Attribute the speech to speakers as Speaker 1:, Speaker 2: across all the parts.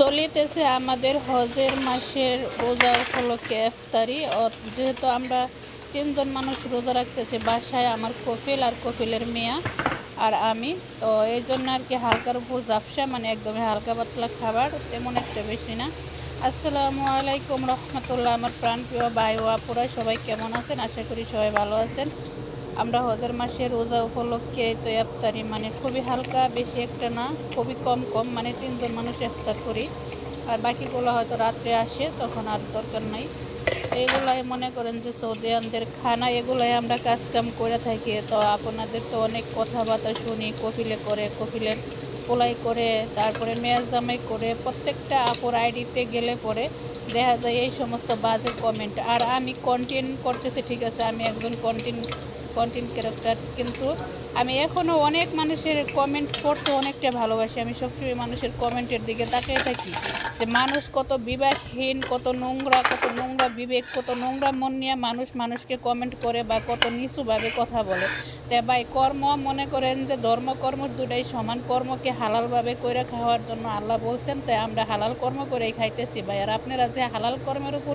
Speaker 1: চলিতেছে আমাদের হজের মাসের রোজা উপলক্ষে ইফতারি। অ- যেহেতু আমরা তিনজন মানুষ রোজা রাখতেছি, বাসায় আমার কফিল আর কফিলের মেয়া আর আমি। তো এই জন্য আর কি হালকার উপর জাপসা মানে একদমই হালকা পাতলা খাবার, তেমন একটা বেশি না। আসসালামু আলাইকুম রহমতুল্লাহ, আমার প্রাণপ্রিয় ভাই ও আপুরা, সবাই কেমন আছেন? আশা করি সবাই ভালো আছেন। আমরা হজের মাসে রোজা উপলক্ষে তো ইফতারি মানে খুবই হালকা, বেশি একটা না, খুবই কম কম মানে তিনজন মানুষ ইফতার করি। আর বাকিগুলো হয়তো রাত্রে আসে, তখন আর দরকার নাই। এগুলাই মনে করেন যে সৌদিয়ানদের খানা, এগুলাই আমরা কাজ কাম করে থাকি। তো আপনাদের তো অনেক কথাবার্তা শুনি কপিলে করে কপিলের পোলাই করে, তারপরে মেয়াজ জামাই করে, প্রত্যেকটা আপুর আইডিতে গেলে পরে দেখা যায় এই সমস্ত বাজে কমেন্ট আর আমি কন্টেন্ট করতেছি, ঠিক আছে, আমি একজন কন্টেন্ট কন্টেন্ট ক্যারেক্টার কিন্তু আমি এখনও অনেক মানুষের কমেন্ট পড়তে অনেকটা ভালোবাসি। আমি সবসময় মানুষের কমেন্টের দিকে তাকিয়ে থাকি। যে মানুষ কত বিবেকহীন, কত নোংরা কত নোংরা বিবেক, কত নোংরা মন নিয়ে মানুষ মানুষকে কমেন্ট করে বা কত নিচুভাবে কথা বলে। তে ভাই, কর্ম মনে করেন যে ধর্ম কর্ম দুটাই সমান। কর্মকে হালালভাবে করে খাওয়ার জন্য আল্লাহ বলছেন তাই আমরা হালাল কর্ম করেই খাইতেছি ভাই। আর আপনারা যে হালাল কর্মের উপর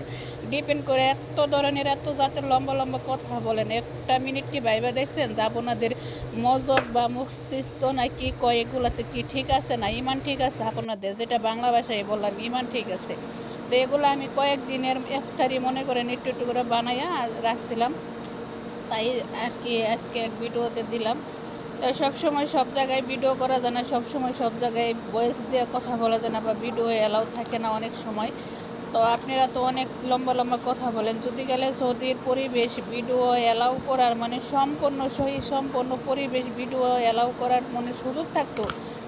Speaker 1: ডিপেন্ড করে এত ধরনের, এত জাতের লম্বা লম্বা কথা বলেন, একটা মিনিট কি ভাইবা দেখছেন? যে আপনাদের মজব বা মস্তিষ্ক না কি কয়, এগুলাতে কি ঠিক আছে না ইমান ঠিক আছে? আপনাদের যেটা বাংলা ভাষায় বললাম, ইমান ঠিক আছে। তো এগুলো আমি কয়েকদিনের ইফতারি মনে করেন একটু একটু করে বানাইয়া রাখছিলাম। তাই আর কি আজকে এক ভিডিওতে দিলাম। তো সব সময় সব জায়গায় ভিডিও করা যায় না সব সময় সব জায়গায় ভয়েস দিয়ে কথা বলা যায় না বা ভিডিও এলাও থাকে না অনেক সময়। তো আপনারা তো অনেক লম্বা লম্বা কথা বলেন। যদি গেলে সৌদির পরিবেশ ভিডিও এলাও করার মানে সম্পূর্ণ সহি সম্পূর্ণ পরিবেশ ভিডিও এলাও করার মানে সুযোগ থাকতো,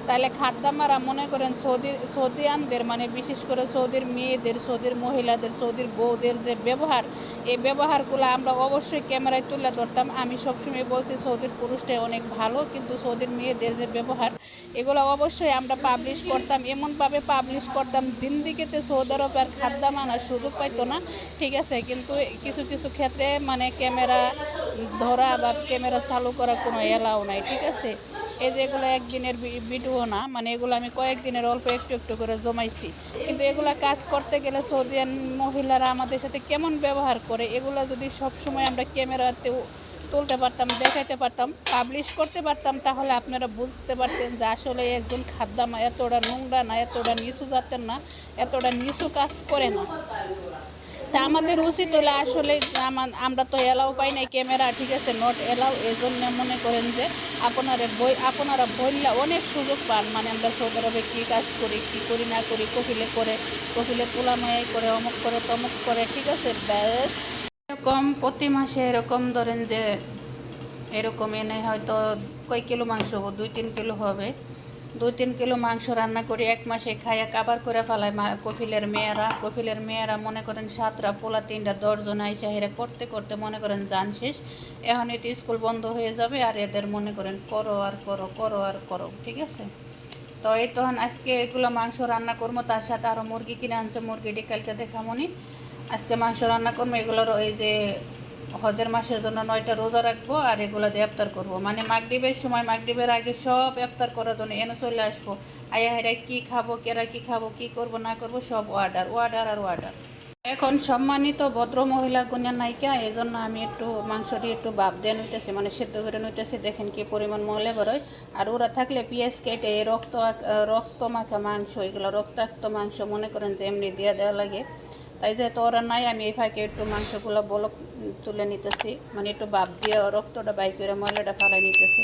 Speaker 1: তাহলে খাদ্দামারা মনে করেন সৌদি, সৌদিয়ানদের মানে বিশেষ করে সৌদির মেয়েদের, সৌদির মহিলাদের, সৌদির বউদের যে ব্যবহার, এই ব্যবহারগুলো আমরা অবশ্যই ক্যামেরায় তুলে ধরতাম। আমি সবসময় বলছি সৌদির পুরুষটাই অনেক ভালো, কিন্তু সৌদির মেয়েদের যে ব্যবহার এগুলো অবশ্যই আমরা পাবলিশ করতাম। এমনভাবে পাবলিশ করতাম, জিন্দিগিতে সৌদি আরব আর খাদ্যা মানার সুযোগ পাইতো না। ঠিক আছে, কিন্তু কিছু কিছু ক্ষেত্রে মানে ক্যামেরা ধরা বা ক্যামেরা চালু করা কোনো এলাও নাই। ঠিক আছে, এই যে এগুলো একদিনের ভিডিও না মানে এগুলো আমি কয়েকদিনের অল্প একটু একটু করে জমাইছি। কিন্তু এগুলো কাজ করতে গেলে সৌদিয়ান মহিলারা আমাদের সাথে কেমন ব্যবহার করে, এগুলো যদি সব সময় আমরা ক্যামেরাতে তুলতে পারতাম, দেখাইতে পারতাম পাবলিশ করতে পারতাম, তাহলে আপনারা বুঝতে পারতেন যে আসলে একজন খাদ্যামা এতটা নোংরা না, এতটা নিচু যাতেন না, এতটা নিচু কাজ করে না। তা আমাদের উচিত হলে আসলে আমার তো এলাও পাই নাই ক্যামেরা ঠিক আছে? নট এলাও এই জন্য মনে করেন যে আপনারা বই আপনারা বললে অনেক সুযোগ পান। মানে আমরা সৌদি কী কাজ করি, কী করি না করি কপিলে করে কপিলে পোলামাই করে, অমুক করে, তমুক করে, ঠিক আছে? ব্যাস। এরকম প্রতি মাসে এরকম ধরেন যে এরকম এনে হয়তো কয় কিলো মাংস দুই, তিন কিলো হবে। দুই, তিন কিলো মাংস রান্না করে এক মাসে খাইয়া কাবার করে ফেলায় মা কপিলের মেয়েরা। কপিলের মেয়েরা মনে করেন সাতটা, পোলা তিনটা, দশজন আইসা হেরা করতে করতে মনে করেন যান শেষ। এখন এটি স্কুল বন্ধ হয়ে যাবে আর এদের মনে করেন করো আর করো করো আর করো, ঠিক আছে? তো এই তখন আজকে এগুলো মাংস রান্না করব তার সাথে আরও মুরগি কিনে আনছে মুরগিটি কালকে দেখামনি। আজকে মাংস রান্না করব, এগুলোর ওই যে হজের মাসের জন্য নয়টা রোজা রাখব আর এগুলো দিয়ে ইফতার করব। মানে মাগরিবের সময়, মাগরিবের আগে সব ইফতার করার জন্য এনে চলে আসব। আয়া হেরা কী খাব, কেরা কী খাব, কী করব, না করব, সব অর্ডার অর্ডার আর অর্ডার এখন সম্মানিত ভদ্র মহিলা গুণের নায়িকা এই জন্য আমি একটু মাংসটি একটু বাপ দিয়ে নিতেছি মানে সেদ্ধ করে নিতেছি, দেখেন কি পরিমাণ মহলে বেরোয়। আর ওরা থাকলে পেঁয়াজ কেটে রক্ত রক্ত মাখা মাংস, এগুলো রক্তাক্ত মাংস মনে করেন যে এমনি দিয়ে দেওয়া লাগে। তাই যেহেতু ওরা নাই, আমি এই ফাঁকে একটু মাংসগুলো বলক, তুলে নিতেছি। মানে একটু বাপ দিয়ে রক্তটা বাই করে ময়লাটা ফালাই নিতেছি।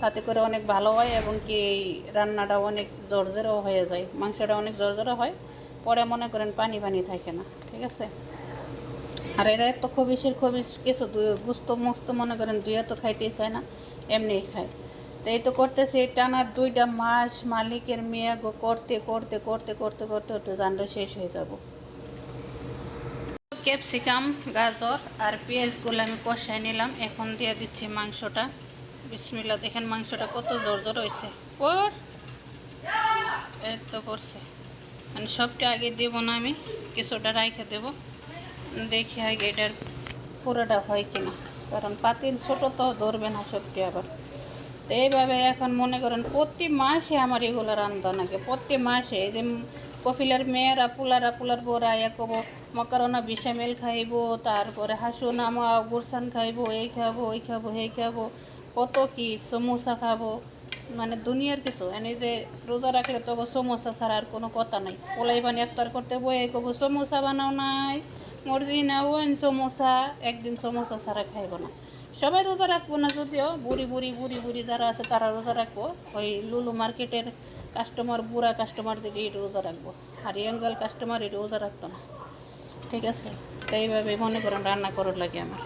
Speaker 1: তাতে করে অনেক ভালো হয় এবং কি এই রান্নাটা অনেক জর্জরও হয়ে যায়। মাংসটা অনেক জর্জরও হয়, পরে মনে করেন পানি পানি থাকে না, ঠিক আছে? আর এরা তো খবিসের খবিস কিছু গুস্ত মস্ত মনে করেন দুইয়া তো খাইতেই চায় না, এমনিই খায়। তো এই তো করতেছে টানার দুইটা মাস মালিকের মেয়ে করতে করতে করতে করতে করতে করতে জানটা শেষ হয়ে যাব। ক্যাপসিকাম, গাজর আর পেঁয়াজগুলো আমি কষাই নিলাম। এখন দিয়ে দিচ্ছি মাংসটা। বিসমিল্লা দেখেন মাংসটা কত জোর জোর হয়েছে পর এই তো করছে। মানে সবটা আগে দেব না আমি, কিছুটা রাইখে দেব। দেখি আগে এটার পুরোটা হয় কিনা। কারণ পাতিল ছোট তো ধরবে না সবটি আবার। তো এইভাবে এখন মনে করেন প্রতি মাসে আমার এগুলো রান্না লাগে প্রতি মাসে এই যে কফিলার মেয়েরা পুলারা পুলার বোরা ইয়া কব মকারনা বিশামেল খাইব, তারপরে হাসু নামা গুরসান খাইব, এই খাব, ওই খাব এই খাব, কত কি সমোসা খাব মানে দুনিয়ার কিছু, এনে যে রোজা রাখলে তো সমোসা ছাড়া আর কোনো কথা নাই পোলাই বানি ইফতার করতে বয়ে কব, সমোসা বানাও নাই, মর্জি না ওন সমোসা, একদিন সমোসা ছাড়া খাইব না। সবাই রোজা রাখব না যদিও, বুড়ি বুড়ি বুড়ি বুড়ি যারা আছে তারা রোজা রাখব। ওই লুলু মার্কেটের কাস্টমার বুড়া কাস্টমার যেটি এটা রোজা রাখব। আর ইয়াঙ্গাল কাস্টমার এটা রোজা রাখতো না। ঠিক আছে? তো এইভাবে মনে করেন রান্না করার লাগে আমার।